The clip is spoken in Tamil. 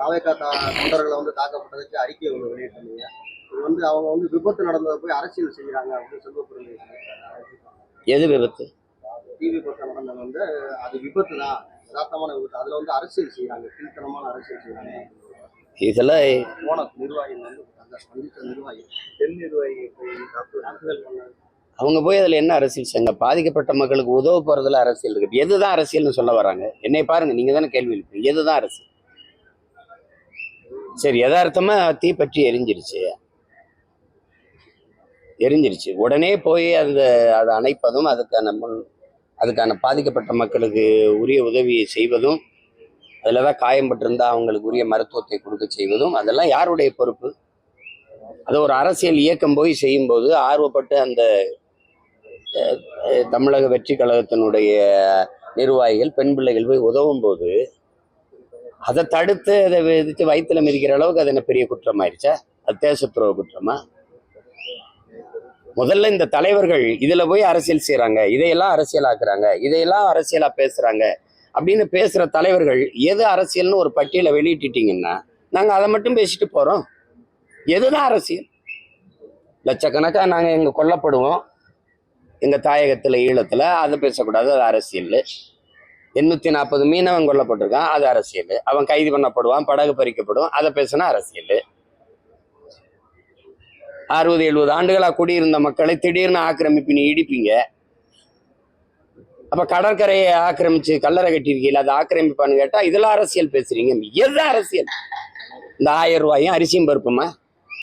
தாவேக்கா தொண்டர்களை வந்து தாக்கப்பட்டதுக்கு அறிக்கை ஒன்று வெளியிட்டிருந்தீங்க. இது வந்து அவங்க வந்து விபத்து நடந்ததை போய் அரசியல் செய்யறாங்க அப்படின்னு செல்வப்பிரமணி எது விபத்து? தீ விபத்து நடந்தது வந்து அது விபத்து தான். யதார்த்தமான விபத்து. அதுல வந்து அரசியல் செய்யறாங்க கீழ்த்தனமான அரசியல் செய்யறாங்க இதெல்லாம் போன நிர்வாகிகள் வந்து அந்த சந்தித்த நிர்வாகி பெண் நிர்வாகி போய் தாக்கு- தாக்குதல் பண்ணாங்க அவங்க போய் அதில் என்ன அரசியல் செய்யுங்க பாதிக்கப்பட்ட மக்களுக்கு உதவ போறதுல அரசியல் இருக்கு. எதுதான் அரசியல்னு சொல்ல வராங்க? என்னை பாருங்க நீங்க தானே கேள்வி எழுப்பீங்க எதுதான் அரசியல்? சரி யதார்த்தமாக தீ பற்றி எரிஞ்சிருச்சு. எரிஞ்சிருச்சு. உடனே போய் அந்த அதை அணைப்பதும் அதுக்கான முன் அதுக்கான பாதிக்கப்பட்ட மக்களுக்கு உரிய உதவியை செய்வதும் அதில் தான் காயம்பட்டிருந்தால் அவங்களுக்கு உரிய மருத்துவத்தை கொடுக்க செய்வதும் அதெல்லாம் யாருடைய பொறுப்பு? அது ஒரு அரசியல் இயக்கம் போய் செய்யும்போது ஆர்வப்பட்டு அந்த தமிழக வெற்றி கழகத்தினுடைய நிர்வாகிகள் பெண் பிள்ளைகள் போய் உதவும் போது அதை தடுத்து அதை விதித்து வயிற்றுல மிதிக்கிற அளவுக்கு அது என்ன பெரிய குற்றமாயிருச்சா? அது தேசத்துறவு குற்றமா? முதல்ல இந்த தலைவர்கள் இதில் போய் அரசியல் செய்கிறாங்க இதையெல்லாம் அரசியலாக்குறாங்க இதையெல்லாம் அரசியலா பேசுகிறாங்க அப்படின்னு பேசுகிற தலைவர்கள் எது அரசியல்னு ஒரு பட்டியலை வெளியிட்டுட்டீங்கன்னா நாங்கள் அதை மட்டும் பேசிட்டு போகிறோம் எதுதான் அரசியல்? லட்சக்கணக்காக நாங்கள் இங்கே கொல்லப்படுவோம். எங்கள் தாயகத்தில் ஈழத்தில் அதை பேசக்கூடாது அது அரசியல் எண்ணூத்தி நாற்பது மீனவன் கொல்லப்பட்டிருக்கான் அது அரசியல். அவன் கைது பண்ணப்படுவான் படகு பறிக்கப்படும் அதை பேசினா அரசியல். அறுபது எழுபது ஆண்டுகளாக குடியிருந்த மக்களை திடீர்னு ஆக்கிரமிப்பு நீ இடிப்பீங்க. அப்போ கடற்கரையை ஆக்கிரமிச்சு கல்லறை கட்டியிருக்கீங்களா? அதை ஆக்கிரமிப்பான்னு கேட்டால் இதெல்லாம் அரசியல் பேசுறீங்க. எது அரசியல்? இந்த ஆயிரம் ரூபாயும் அரிசியும் பருப்புமா?